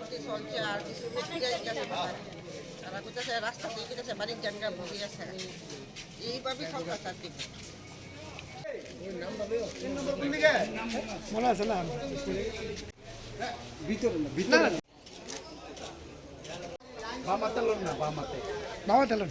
মোটামুটি চলছে আর কিছু গেছে তারা। কোথাছে রাস্তাতেই কেটেছে বাড়ির জানগা ভুগি গেছে এইভাবেই সংসার চাচ্ছি মনে আছে না? ভিতরে না ভিতরে। বামাতে লোন না বামাতে বাবা তেলেন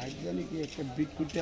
শোনো জানি কি একটা বিকুটে